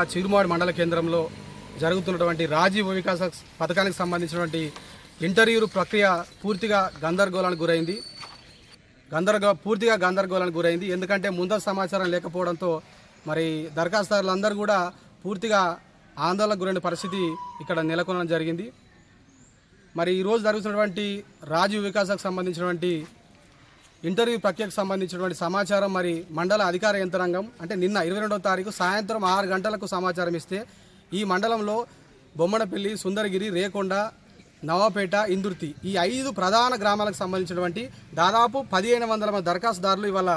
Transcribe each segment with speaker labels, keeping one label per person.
Speaker 1: చిరుమాడి మండల కేంద్రంలో జరుగుతున్నటువంటి రాజీవ్ వికాస పథకానికి సంబంధించినటువంటి ఇంటర్వ్యూ ప్రక్రియ పూర్తిగా గందరగోళానికి గురైంది. గందరగో పూర్తిగా గందరగోళానికి గురైంది. ఎందుకంటే ముందస్తు సమాచారం లేకపోవడంతో మరి దరఖాస్తుదారులందరూ కూడా పూర్తిగా ఆందోళనకు గురైన పరిస్థితి ఇక్కడ నెలకొనడం జరిగింది. మరి ఈరోజు జరుగుతున్నటువంటి రాజీవ్ వికాసకు సంబంధించినటువంటి ఇంటర్వ్యూ ప్రక్రియకు సంబంధించినటువంటి సమాచారం మరి మండల అధికార యంత్రాంగం అంటే నిన్న ఇరవై రెండవ తారీఖు సాయంత్రం ఆరు గంటలకు సమాచారం ఇస్తే ఈ మండలంలో బొమ్మడపల్లి సుందరగిరి రేకొండ నవాపేట ఇందుర్తి ఈ ఐదు ప్రధాన గ్రామాలకు సంబంధించినటువంటి దాదాపు పదిహేను వందల మంది దరఖాస్తుదారులు ఇవాళ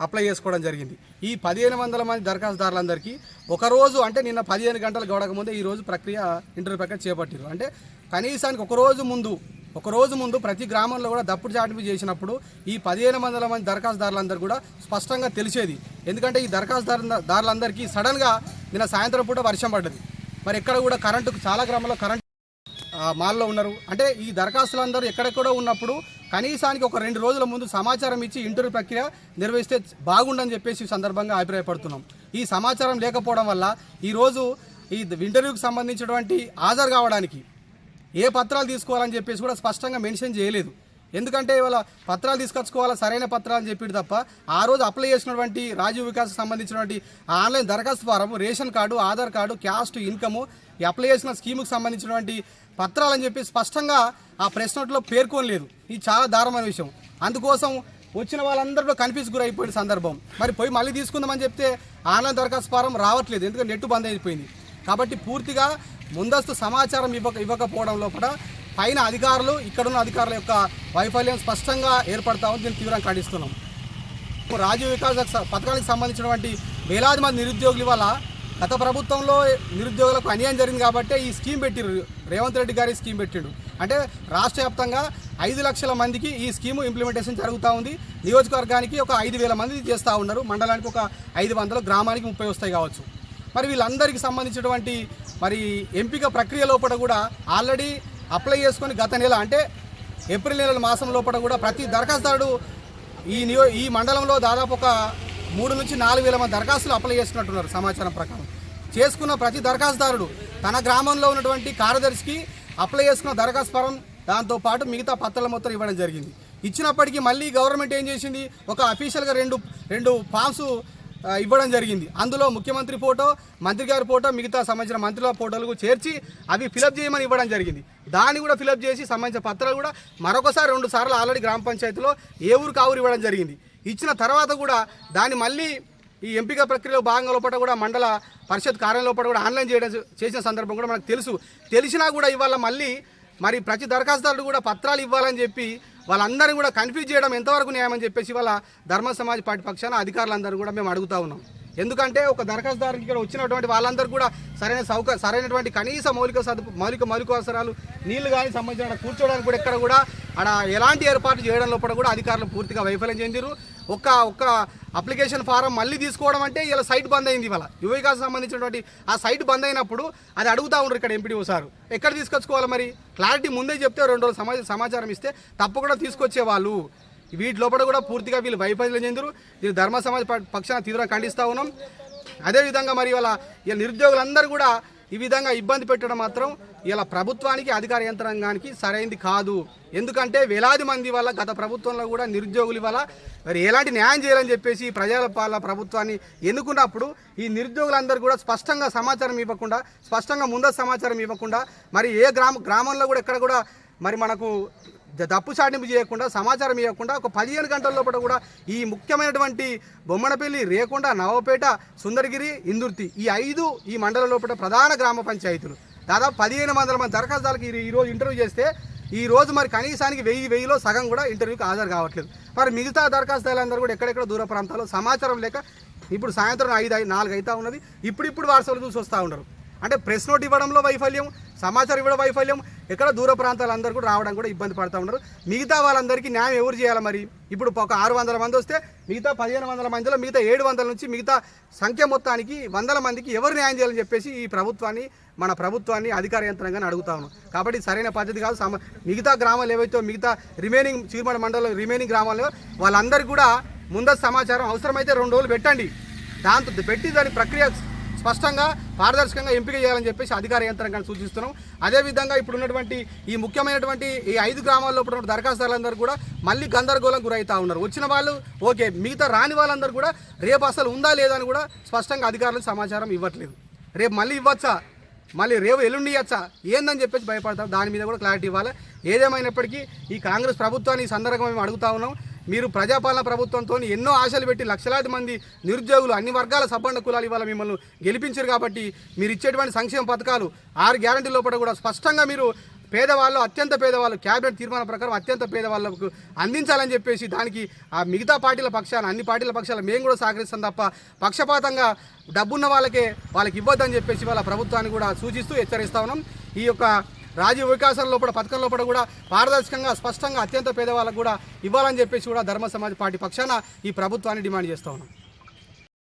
Speaker 1: అప్లై చేసుకోవడం జరిగింది. ఈ పదిహేను వందల మంది దరఖాస్తుదారులందరికీ ఒకరోజు అంటే నిన్న పదిహేను గంటలు గడక ముందే ఈ రోజు ప్రక్రియ ఇంటర్వ్యూ ప్రక్రియ చేపట్టారు అంటే కనీసానికి ఒకరోజు ముందు ఒక రోజు ముందు ప్రతి గ్రామంలో కూడా దప్పుడు చాటింపు చేసినప్పుడు ఈ పదిహేను వందల మంది దరఖాస్తుదారులందరూ కూడా స్పష్టంగా తెలిసేది. ఎందుకంటే ఈ దరఖాస్తుదారులందరికీ సడన్గా నిన్న సాయంత్రం పూట వర్షం పడ్డది. మరి ఎక్కడ కూడా కరెంటు చాలా గ్రామాల్లో కరెంట్ మాల్లో ఉన్నారు. అంటే ఈ దరఖాస్తులందరూ ఎక్కడెక్కడో ఉన్నప్పుడు కనీసానికి ఒక రెండు రోజుల ముందు సమాచారం ఇచ్చి ఇంటర్వ్యూ ప్రక్రియ నిర్వహిస్తే బాగుండని చెప్పేసి ఈ సందర్భంగా అభిప్రాయపడుతున్నాం. ఈ సమాచారం లేకపోవడం వల్ల ఈరోజు ఈ ఇంటర్వ్యూకి సంబంధించినటువంటి హాజరు కావడానికి ఏ పత్రాలు తీసుకోవాలని చెప్పేసి కూడా స్పష్టంగా మెన్షన్ చేయలేదు. ఎందుకంటే ఇవాళ పత్రాలు తీసుకొచ్చుకోవాలా సరైన పత్రాలు అని చెప్పి తప్ప ఆ రోజు అప్లై చేసినటువంటి రాజీవ్ వికాస్ సంబంధించినటువంటి ఆన్లైన్ దరఖాస్తు form ration card Aadhaar card caste income ఈ అప్లై చేసిన స్కీముకు సంబంధించినటువంటి పత్రాలు అని చెప్పి స్పష్టంగా ఆ ప్రెస్ నోట్లో పేర్కొనలేదు. ఇది చాలా దారుణమైన విషయం. అందుకోసం వచ్చిన వాళ్ళందరిలో కన్ఫ్యూజ్ గురైపోయిన సందర్భం. మరి పోయి మళ్ళీ తీసుకుందామని చెప్తే ఆన్లైన్ దరఖాస్తు ఫారం రావట్లేదు. ఎందుకంటే నెట్ బంద్ అయిపోయింది. కాబట్టి పూర్తిగా ముందస్తు సమాచారం ఇవ్వక ఇవ్వకపోవడం లోపల పైన అధికారులు ఇక్కడున్న అధికారుల యొక్క వైఫల్యం స్పష్టంగా ఏర్పడతా ఉంది. దీన్ని తీవ్రంగా ఖండిస్తున్నాం. రాజీవ్ వికాస్ పథకానికి సంబంధించినటువంటి వేలాది మంది నిరుద్యోగుల వల్ల గత ప్రభుత్వంలో నిరుద్యోగులకు అన్యాయం జరిగింది కాబట్టి ఈ స్కీమ్ పెట్టిరు రేవంత్ రెడ్డి గారి స్కీమ్ పెట్టిండు. అంటే రాష్ట్ర వ్యాప్తంగా ఐదు లక్షల మందికి ఈ స్కీము ఇంప్లిమెంటేషన్ జరుగుతూ ఉంది. నియోజకవర్గానికి ఒక ఐదు వేల మంది చేస్తూ ఉన్నారు. మండలానికి ఒక ఐదు వందలు గ్రామానికి ముప్పై వస్తాయి కావచ్చు. మరి వీళ్ళందరికీ సంబంధించినటువంటి మరి ఎంపిక ప్రక్రియ లోపల కూడా ఆల్రెడీ అప్లై చేసుకొని గత నెల అంటే ఏప్రిల్ నెల మాసం లోపల కూడా ప్రతి దరఖాస్తుదారుడు ఈ నియో ఈ మండలంలో దాదాపు ఒక మూడు నుంచి నాలుగు వేల మంది దరఖాస్తులు అప్లై చేసుకున్నట్టున్నారు సమాచారం ప్రకారం. చేసుకున్న ప్రతి దరఖాస్తుదారుడు తన గ్రామంలో ఉన్నటువంటి కార్యదర్శికి అప్లై చేసుకున్న దరఖాస్తు ఫారం దాంతోపాటు మిగతా పత్రాల మొత్తం ఇవ్వడం జరిగింది. ఇచ్చినప్పటికీ మళ్ళీ గవర్నమెంట్ ఏం చేసింది? ఒక అఫీషియల్గా రెండు రెండు ఫామ్స్ ఇవ్వడం జరిగింది. అందులో ముఖ్యమంత్రి ఫోటో మంత్రి గారి ఫోటో మిగతా సంబంధించిన మంత్రుల ఫోటోలకు చేర్చి అవి ఫిలప్ చేయమని ఇవ్వడం జరిగింది. దాన్ని కూడా ఫిలప్ చేసి సంబంధించిన పత్రాలు కూడా మరొకసారి రెండు సార్లు ఆల్రెడీ గ్రామ పంచాయతీలో ఏ ఊరు కావురు ఇవ్వడం జరిగింది. ఇచ్చిన తర్వాత కూడా దాన్ని మళ్ళీ ఈ ఎంపిక ప్రక్రియలో భాగంగా లోపల కూడా మండల పరిషత్ కార్యాలయం లోపల కూడా ఆన్లైన్ చేయడం చేసిన సందర్భం కూడా మనకు తెలుసు. తెలిసినా కూడా ఇవాళ మళ్ళీ మరి ప్రతి దరఖాస్తుదారుడు కూడా పత్రాలు ఇవ్వాలని చెప్పి వాళ్ళందరినీ కూడా కన్ఫ్యూజ్ చేయడం ఎంతవరకు న్యాయమని అని చెప్పేసి వాళ్ళ ధర్మ సమాజ్ పార్టీ పక్షాన అధికారులందరూ కూడా మేము అడుగుతా ఉన్నాం. ఎందుకంటే ఒక దరఖాస్తుదారుకి ఇక్కడ వచ్చినటువంటి వాళ్ళందరూ కూడా సరైన సౌక సరైనటువంటి కనీస మౌలిక సదుపు మౌలిక మౌలిక అవసరాలు నీళ్ళు కానీ సంబంధించిన కూర్చోవడానికి కూడా ఎక్కడ కూడా అక్కడ ఎలాంటి ఏర్పాటు చేయడం లోపల కూడా అధికారులు పూర్తిగా వైఫల్యం చెందిరు ఒక్క ఒక్క అప్లికేషన్ ఫారం మళ్ళీ తీసుకోవడం అంటే ఇలా సైట్ బంద్ అయింది ఇవాళ. యువకాకు సంబంధించినటువంటి ఆ సైట్ బంద్ అయినప్పుడు అది అడుగుతా ఉండరు ఇక్కడ ఎంపీడీఓ సార్. ఎక్కడ తీసుకొచ్చుకోవాలి మరి? క్లారిటీ ముందే చెప్తే రెండు రోజులు సమాచారం ఇస్తే తప్పకుండా తీసుకొచ్చే వాళ్ళు వీటి లోపల కూడా పూర్తిగా వీళ్ళు వైఫల్యం చెందరు. వీళ్ళు ధర్మ సమాజ పక్షాన తీవ్రంగా ఖండిస్తూ ఉన్నాం. అదేవిధంగా మరి ఇవాళ ఇలా నిరుద్యోగులందరూ కూడా ఈ విధంగా ఇబ్బంది పెట్టడం మాత్రం ఇలా ప్రభుత్వానికి అధికార యంత్రాంగానికి సరైంది కాదు. ఎందుకంటే వేలాది మంది వల్ల గత ప్రభుత్వంలో కూడా నిరుద్యోగుల వల్ల మరి ఎలాంటి న్యాయం చేయాలని చెప్పేసి ప్రజల పాలన ప్రభుత్వాన్ని ఎన్నుకున్నప్పుడు ఈ నిరుద్యోగులందరూ కూడా స్పష్టంగా సమాచారం ఇవ్వకుండా స్పష్టంగా ముందస్తు సమాచారం ఇవ్వకుండా మరి ఏ గ్రామ గ్రామంలో కూడా ఎక్కడ కూడా మరి మనకు తప్పు చాటింపు చేయకుండా సమాచారం ఇవ్వకుండా ఒక పదిహేను గంటల లోపల కూడా ఈ ముఖ్యమైనటువంటి బొమ్మనపల్లి రేకొండ నవపేట సుందరగిరి ఇందుర్తి ఈ ఐదు ఈ మండలం లోపల ప్రధాన గ్రామ పంచాయతీలు. దాదాపు పదిహేను వందల మంది దరఖాస్తుదారులకు ఈరోజు ఇంటర్వ్యూ చేస్తే ఈ రోజు మరి కనీసానికి వెయ్యి వెయ్యిలో సగం కూడా ఇంటర్వ్యూకి హాజరు కావట్లేదు. మరి మిగతా దరఖాస్తుదారులందరూ కూడా ఎక్కడెక్కడ దూర ప్రాంతాల్లో సమాచారం లేక ఇప్పుడు సాయంత్రం ఐదు ఐదు నాలుగు అవుతా ఉన్నది. ఇప్పుడిప్పుడు వాట్సాప్లో చూసి వస్తూ ఉన్నారు. అంటే ప్రెస్ నోట్ ఇవ్వడంలో వైఫల్యం సమాచారం ఇవ్వడం వైఫల్యం ఎక్కడ దూర ప్రాంతాలందరూ కూడా రావడం కూడా ఇబ్బంది పడుతూ ఉన్నారు. మిగతా వాళ్ళందరికీ న్యాయం ఎవరు చేయాలి మరి? ఇప్పుడు ఒక ఆరు వందల మంది వస్తే మిగతా పదిహేను వందల మందిలో మిగతా ఏడు వందల నుంచి మిగతా సంఖ్య మొత్తానికి వందల మందికి ఎవరు న్యాయం చేయాలని చెప్పేసి ఈ ప్రభుత్వాన్ని మన ప్రభుత్వాన్ని అధికార యంత్రంగా అడుగుతా ఉన్నాం. కాబట్టి సరైన పద్ధతి కాదు. సమ మిగతా గ్రామాలు ఏవైతే మిగతా రిమైనింగ్ చీమడ మండలం రిమైనింగ్ గ్రామాల్లో వాళ్ళందరికీ కూడా ముందస్తు సమాచారం అవసరమైతే రెండు రోజులు పెట్టండి. దాంతో పెట్టి దాని ప్రక్రియ స్పష్టంగా పారదర్శకంగా ఎంపిక చేయాలని చెప్పేసి అధికార యంత్రాంగాన్ని సూచిస్తున్నాం. అదేవిధంగా ఇప్పుడు ఉన్నటువంటి ఈ ముఖ్యమైనటువంటి ఈ ఐదు గ్రామాల్లో ఉన్న దరఖాస్తుదారులందరూ కూడా మళ్ళీ గందరగోళం గురవుతూ ఉన్నారు. వచ్చిన వాళ్ళు ఓకే మిగతా రాని వాళ్ళందరూ కూడా రేపు అసలు ఉందా లేదా అని కూడా స్పష్టంగా అధికారులకు సమాచారం ఇవ్వట్లేదు. రేపు మళ్ళీ ఇవ్వచ్చా? మళ్ళీ రేపు ఎల్లుండి ఇవ్వచ్చా? ఏందని చెప్పేసి భయపడతారు. దాని మీద కూడా క్లారిటీ ఇవ్వాలి. ఏదేమైనప్పటికీ ఈ కాంగ్రెస్ ప్రభుత్వాన్ని ఈ సందర్భంగా మేము అడుగుతా ఉన్నాం. మీరు ప్రజాపాలన ప్రభుత్వంతో ఎన్నో ఆశలు పెట్టి లక్షలాది మంది నిరుద్యోగులు అన్ని వర్గాల సబ్బండ కులాలు ఇవాళ మిమ్మల్ని గెలిపించారు కాబట్టి మీరు ఇచ్చేటువంటి సంక్షేమ పథకాలు ఆరు గ్యారంటీ లోపల కూడా స్పష్టంగా మీరు పేదవాళ్ళు అత్యంత పేదవాళ్ళు క్యాబినెట్ తీర్మానం ప్రకారం అత్యంత పేదవాళ్ళకు అందించాలని చెప్పేసి దానికి ఆ మిగతా పార్టీల పక్షాన అన్ని పార్టీల పక్షాలు మేము కూడా సహకరిస్తాం తప్ప పక్షపాతంగా డబ్బున్న వాళ్ళకే వాళ్ళకి ఇవ్వద్దని చెప్పేసి వాళ్ళ ప్రభుత్వాన్ని కూడా సూచిస్తూ హెచ్చరిస్తా ఉన్నాం. ఈ యొక్క రాజీవ్ వికాసం లోపల పథకం లోపల కూడా పారదర్శకంగా స్పష్టంగా అత్యంత పేదవాళ్ళకు కూడా ఇవ్వాలని చెప్పేసి కూడా ధర్మ సమాజ్ పార్టీ పక్షాన ఈ ప్రభుత్వాన్ని డిమాండ్ చేస్తా ఉన్నాం.